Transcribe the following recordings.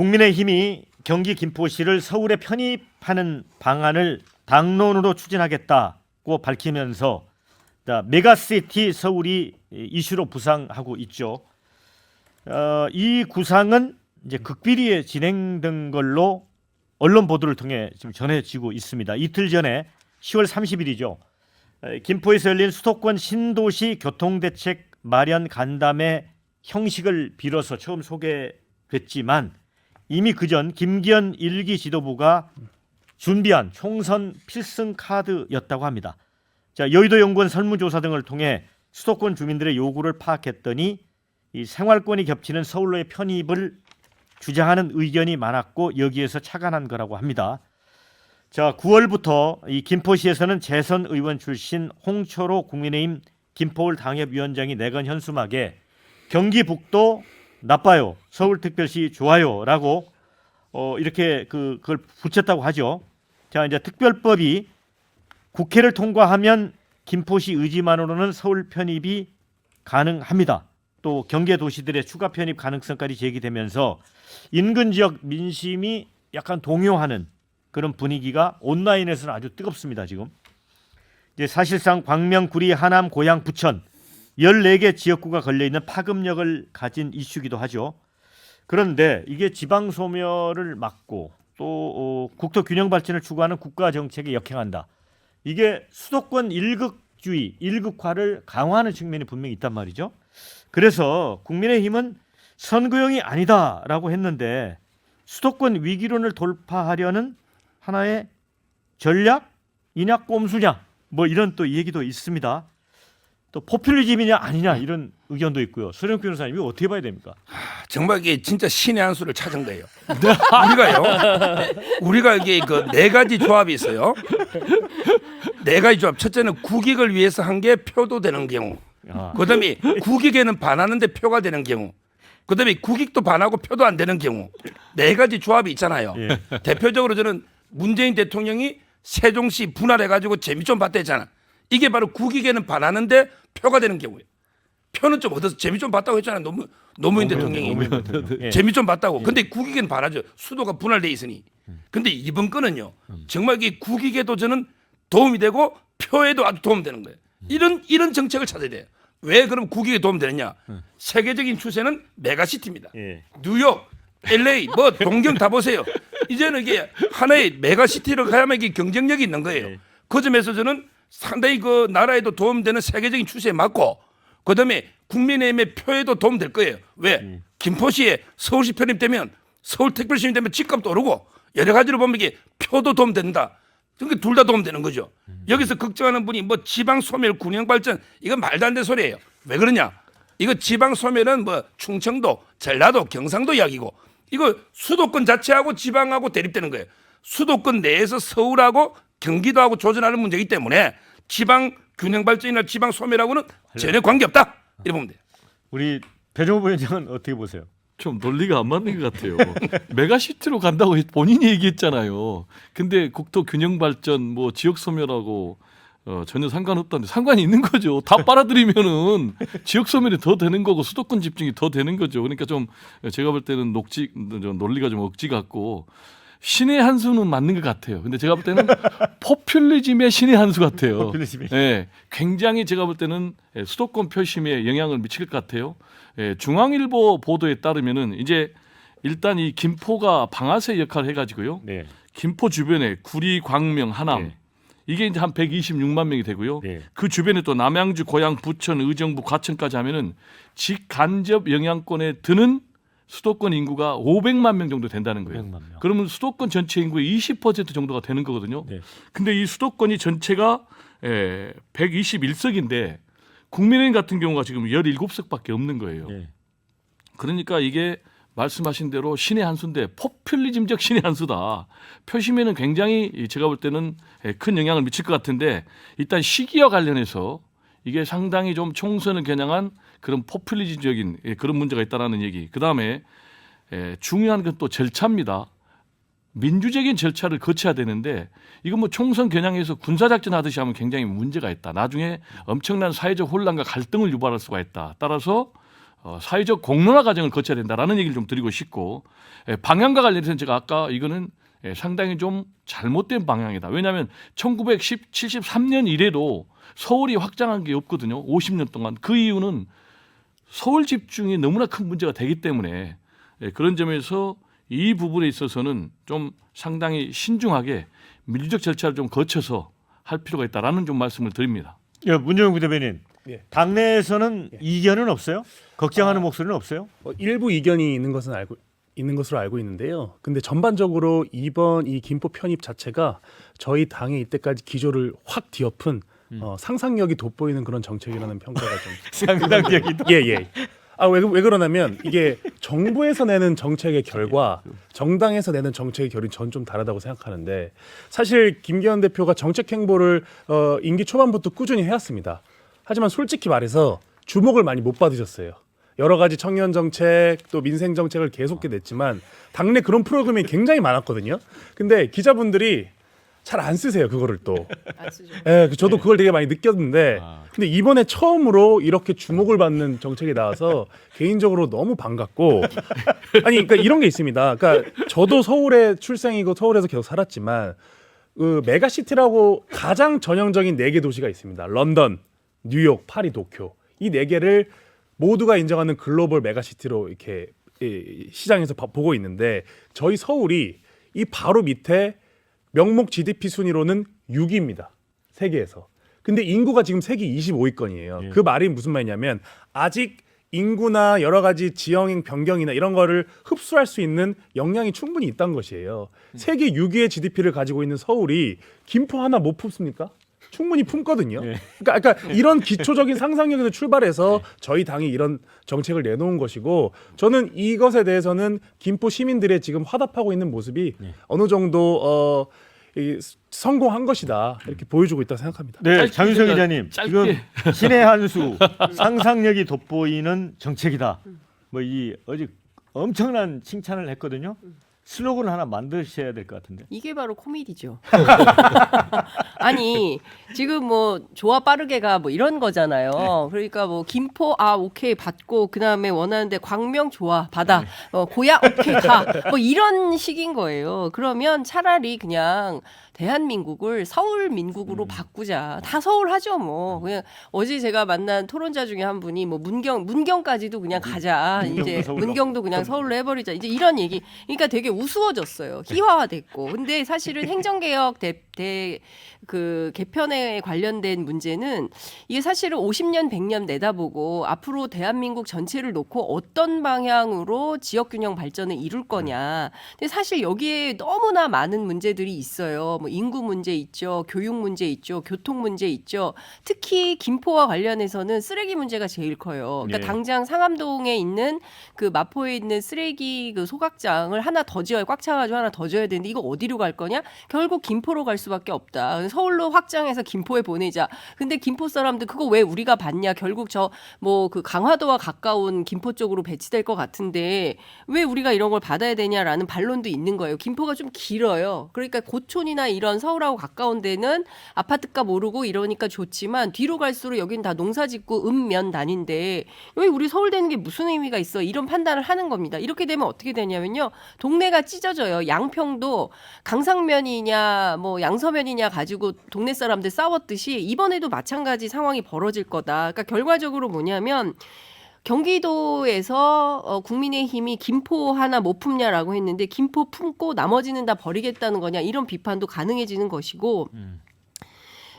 국민의힘이 경기 김포시를 서울에 편입하는 방안을 당론으로 추진하겠다고 밝히면서 자, 메가시티 서울이 이슈로 부상하고 있죠. 어, 이 구상은 이제 극비리에 진행된 걸로 언론 보도를 통해 지금 전해지고 있습니다. 이틀 전에 10월 30일이죠. 김포에서 열린 수도권 신도시 교통대책 마련 간담회 형식을 빌어서 처음 소개됐지만 이미 그전 김기현 일기 지도부가 준비한 총선 필승 카드였다고 합니다. 자, 여의도 연구원 설문조사 등을 통해 수도권 주민들의 요구를 파악했더니 이 생활권이 겹치는 서울로의 편입을 주장하는 의견이 많았고 여기에서 착안한 거라고 합니다. 자, 9월부터 이 김포시에서는 재선 의원 출신 홍철호 국민의힘 김포울 당협위원장이 내건 현수막에 경기 북도 나빠요, 서울특별시 좋아요라고 어, 이렇게 그 그걸 붙였다고 하죠. 자, 이제 특별법이 국회를 통과하면 김포시 의지만으로는 서울 편입이 가능합니다. 또 경계 도시들의 추가 편입 가능성까지 제기되면서 인근 지역 민심이 약간 동요하는 그런 분위기가 온라인에서는 아주 뜨겁습니다. 지금 이제 사실상 광명, 구리, 하남, 고양, 부천 14개 지역구가 걸려 있는 파급력을 가진 이슈기도 하죠. 그런데 이게 지방 소멸을 막고 또 어, 국토 균형 발전을 추구하는 국가 정책에 역행한다. 이게 수도권 일극주의, 일극화를 강화하는 측면이 분명히 있단 말이죠. 그래서 국민의힘은 선거용이 아니다라고 했는데 수도권 위기론을 돌파하려는 하나의 전략, 이냐 꼼수냐 뭐 이런 또 얘기도 있습니다. 또 포퓰리즘이냐 아니냐 이런 의견도 있고요. 소령 변호사님 이거 어떻게 봐야 됩니까? 정말 이게 진짜 신의 한 수를 찾은 거예요. 우리가요. 우리가 이게 그 네 가지 조합이 있어요. 네 가지 조합. 첫째는 국익을 위해서 한 게 표도 되는 경우. 아, 그다음에 국익에는 반하는데 표가 되는 경우. 그다음에 국익도 반하고 표도 안 되는 경우. 네 가지 조합이 있잖아요. 예. 대표적으로 저는 문재인 대통령이 세종시 분할해 가지고 재미 좀 봤다 했잖아. 이게 바로 국익에는 반하는데 표가 되는 경우예요. 표는 좀 얻어서 재미 좀 봤다고 했잖아. 노무, 노무현 대통령이. 노무현 대통령. 예. 재미 좀 봤다고. 근데 국익에는 반하죠. 수도가 분할돼 있으니. 근데 이번 건은요. 정말 이게 국익에도 저는 도움이 되고 표에도 아주 도움되는 거예요. 이런 이런 정책을 찾아야 돼요. 왜 그럼 국익에 도움되느냐? 세계적인 추세는 메가시티입니다. 예. 뉴욕, LA, 뭐 동경 다 보세요. 이제는 이게 하나의 메가시티로 가야만 이게 경쟁력이 있는 거예요. 네. 그 점에서 저는 상당히 그 나라에도 도움되는 세계적인 추세에 맞고 그다음에 국민의힘의 표에도 도움될 거예요. 왜? 김포시에 서울시 편입 되면 서울 특별시민 되면 집값도 오르고 여러 가지로 보면 이게 표도 도움된다. 그러니까 둘 다 도움되는 거죠. 여기서 걱정하는 분이 뭐 지방 소멸, 군영 발전 이건 말도 안 되는 소리예요. 왜 그러냐? 이거 지방 소멸은 뭐 충청도, 전라도, 경상도 이야기고 이거 수도권 자체하고 지방하고 대립되는 거예요. 수도권 내에서 서울하고 경기도하고 조전하는 문제이기 때문에 지방 균형 발전이나 지방 소멸하고는 전혀 관계 없다. 이렇게 보면 돼요. 우리 배종호 부위원장은 어떻게 보세요? 좀 논리가 안 맞는 것 같아요. 메가시티로 간다고 했- 본인이 얘기했잖아요. 근데 국토 균형 발전 뭐 지역 소멸하고 어, 전혀 상관없다는데 상관이 있는 거죠. 다 빨아들이면은 지역 소멸이 더 되는 거고 수도권 집중이 더 되는 거죠. 그러니까 좀 제가 볼 때는 녹지 좀 논리가 좀 억지 같고 신의 한 수는 맞는 것 같아요. 근데 제가 볼 때는 포퓰리즘의 신의 한 수 같아요. 포퓰리즘의 예, 굉장히 제가 볼 때는 예, 수도권 표심에 영향을 미칠 것 같아요. 예, 중앙일보 보도에 따르면은 이제 일단 이 김포가 방아쇠 역할을 해 가지고요. 네. 김포 주변에 구리, 광명, 하남 네. 이게 이제 한 126만 명이 되고요. 네. 그 주변에 또 남양주, 고양, 부천, 의정부, 과천까지 하면은 직간접 영향권에 드는 수도권 인구가 500만 명 정도 된다는 거예요. 500만 명. 그러면 수도권 전체 인구의 20% 정도가 되는 거거든요. 네. 근데 이 수도권이 전체가 에, 121석인데 국민의힘 같은 경우가 지금 17석밖에 없는 거예요. 예. 그러니까 이게 말씀하신 대로 신의 한 수인데 포퓰리즘적 신의 한 수다. 표심에는 굉장히 이 제가 볼 때는 에, 큰 영향을 미칠 것 같은데 일단 시기와 관련해서 이게 상당히 좀 총선을 겨냥한 그런 포퓰리즘적인 예, 그런 문제가 있다라는 얘기. 그 다음에 중요한 건 또 절차입니다. 민주적인 절차를 거쳐야 되는데 이거 뭐 총선 겨냥해서 군사작전 하듯이 하면 굉장히 문제가 있다. 나중에 엄청난 사회적 혼란과 갈등을 유발할 수가 있다. 따라서 어, 사회적 공론화 과정을 거쳐야 된다라는 얘기를 좀 드리고 싶고 예, 방향과 관련해서는 제가 아까 이거는 예, 상당히 좀 잘못된 방향이다. 왜냐하면 1973년 이래도 서울이 확장한 게 없거든요. 50년 동안 그 이유는 서울 집중이 너무나 큰 문제가 되기 때문에 예, 그런 점에서 이 부분에 있어서는 좀 상당히 신중하게 민주적 절차를 좀 거쳐서 할 필요가 있다라는 좀 말씀을 드립니다. 야, 문정훈 부대변인. 예. 당내에서는 이견은 없어요? 걱정하는 목소리는 없어요? 어, 일부 이견이 있는 것은 알고 있는 것으로 알고 있는데요. 근데 전반적으로 이번 이 김포 편입 자체가 저희 당의 이때까지 기조를 확 뒤엎은 어, 상상력이 돋보이는 그런 정책이라는 평가가 좀 상당력이 예, 예. 아, 왜, 왜 그러냐면 이게 정부에서 내는 정책의 결과 정당에서 내는 정책의 결이 전 좀 다르다고 생각하는데 사실 김기현 대표가 정책 행보를 어, 임기 초반부터 꾸준히 해왔습니다. 하지만 솔직히 말해서 주목을 많이 못 받으셨어요. 여러 가지 청년 정책 또 민생 정책을 계속 냈지만 당내 그런 프로그램이 굉장히 많았거든요. 근데 기자분들이 잘 안 쓰세요 그거를 또. 안 쓰죠. 예, 그 저도 그걸 되게 많이 느꼈는데, 근데 이번에 처음으로 이렇게 주목을 받는 정책이 나와서 개인적으로 너무 반갑고, 아니, 그러니까 이런 게 있습니다. 그러니까 저도 서울에 출생이고 서울에서 계속 살았지만, 그 메가시티라고 가장 전형적인 네 개 도시가 있습니다. 런던, 뉴욕, 파리, 도쿄 이 네 개를 모두가 인정하는 글로벌 메가시티로 이렇게 이 시장에서 봐- 보고 있는데 저희 서울이 이 바로 밑에 명목 GDP 순위로는 6위입니다. 세계에서. 근데 인구가 지금 세계 25위권이에요. 그 말이 무슨 말이냐면 아직 인구나 여러 가지 지형 변경이나 이런 거를 흡수할 수 있는 역량이 충분히 있다는 것이에요. 세계 6위의 GDP를 가지고 있는 서울이 김포 하나 못 품습니까? 충분히 품거든요. 그러니까, 그러니까 이런 기초적인 상상력에서 출발해서 저희 당이 이런 정책을 내놓은 것이고 저는 이것에 대해서는 김포 시민들의 지금 화답하고 있는 모습이 어느 정도 어, 이, 성공한 것이다 이렇게 보여주고 있다 고 생각합니다. 네, 짧게 제가 기자님. 짧게. 지금 신의 한수 상상력이 돋보이는 정책이다. 뭐 이 어제 엄청난 칭찬을 했거든요. 슬로건 하나 만드셔야 될 것 같은데. 이게 바로 코미디죠. 아니 지금 뭐 좋아 빠르게가 뭐 이런 거잖아요. 그러니까 뭐 김포 아 오케이 받고 그 다음에 원하는데 광명 좋아 받아 어, 고야 오케이 가 뭐 이런 식인 거예요. 그러면 차라리 그냥 대한민국을 서울 민국으로 바꾸자. 다 서울 하죠 뭐. 그냥 어제 제가 만난 토론자 중에 한 분이 뭐 문경 문경까지도 그냥 가자. 이제. 문경도 그냥 서울로 해버리자. 이제 이런 얘기. 그러니까 되게 우스워졌어요. 희화화됐고. 근데 사실은 행정개혁 대, 대, 그 개편에 관련된 문제는 이게 사실은 50년, 100년 내다보고 앞으로 대한민국 전체를 놓고 어떤 방향으로 지역 균형 발전을 이룰 거냐. 근데 사실 여기에 너무나 많은 문제들이 있어요. 뭐 인구 문제 있죠. 교육 문제 있죠. 교통 문제 있죠. 특히 김포와 관련해서는 쓰레기 문제가 제일 커요. 그러니까 네. 당장 상암동에 있는 그 마포에 있는 쓰레기 그 소각장을 하나 더 지어야 꽉 차가지고 하나 더 지어야 되는데 이거 어디로 갈 거냐? 결국 김포로 갈 수 밖에 없다. 서울로 확장해서 김포에 보내자. 근데 김포 사람들 그거 왜 우리가 받냐? 결국 저 뭐 그 강화도와 가까운 김포 쪽으로 배치될 것 같은데 왜 우리가 이런 걸 받아야 되냐라는 반론도 있는 거예요. 김포가 좀 길어요. 그러니까 고촌이나 이런 서울하고 가까운 데는 아파트값 오르고 이러니까 좋지만 뒤로 갈수록 여긴 다 농사짓고 읍면 단인데 왜 우리 서울 되는 게 무슨 의미가 있어? 이런 판단을 하는 겁니다. 이렇게 되면 어떻게 되냐면요. 동네가 찢어져요. 양평도 강상면이냐 뭐 양 서면이냐 가지고 동네 사람들 싸웠듯이 이번에도 마찬가지 상황이 벌어질 거다. 그러니까 결과적으로 뭐냐면 경기도에서 어, 국민의힘이 김포 하나 못 품냐라고 했는데 김포 품고 나머지는 다 버리겠다는 거냐 이런 비판도 가능해지는 것이고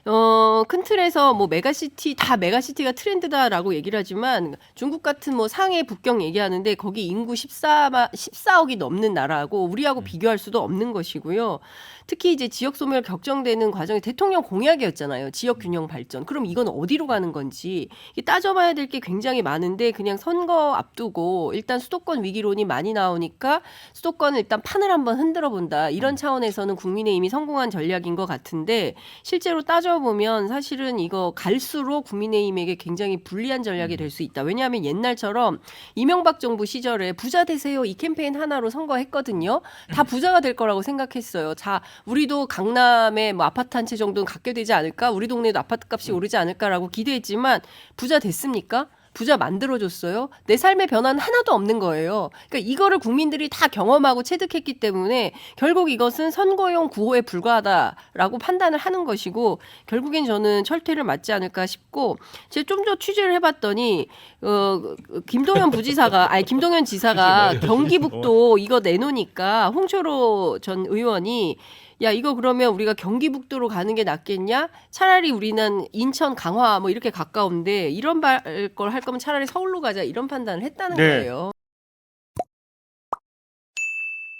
어, 큰 틀에서 뭐 메가시티 다 메가시티가 트렌드다라고 얘기를 하지만 중국 같은 뭐 상해 북경 얘기하는데 거기 인구 14만 14억이 넘는 나라하고 우리하고 비교할 수도 없는 것이고요. 특히 이제 지역 소멸 격정되는 과정이 대통령 공약이었잖아요. 지역 균형 발전. 그럼 이건 어디로 가는 건지 따져봐야 될 게 굉장히 많은데 그냥 선거 앞두고 일단 수도권 위기론이 많이 나오니까 수도권을 일단 판을 한번 흔들어 본다. 이런 차원에서는 국민의힘이 성공한 전략인 것 같은데 실제로 따져 보면 사실은 이거 갈수록 국민의힘에게 굉장히 불리한 전략이 될 수 있다. 왜냐하면 옛날처럼 이명박 정부 시절에 부자 되세요 이 캠페인 하나로 선거했거든요. 다 부자가 될 거라고 생각했어요. 자, 우리도 강남에 뭐 아파트 한 채 정도는 갖게 되지 않을까? 우리 동네도 아파트 값이 오르지 않을까라고 기대했지만 부자 됐습니까? 부자 만들어줬어요. 내 삶의 변화는 하나도 없는 거예요. 그러니까 이거를 국민들이 다 경험하고 체득했기 때문에 결국 이것은 선거용 구호에 불과하다라고 판단을 하는 것이고 결국엔 저는 철퇴를 맞지 않을까 싶고 제가 좀 더 취재를 해봤더니 어 김동연 부지사가 아니 김동연 지사가 경기북도 이거 내놓으니까 홍철호 전 의원이 야 이거 그러면 우리가 경기북도로 가는 게 낫겠냐? 차라리 우리는 인천 강화 뭐 이렇게 가까운데 이런 걸 할 거면 차라리 서울로 가자 이런 판단을 했다는 네. 거예요.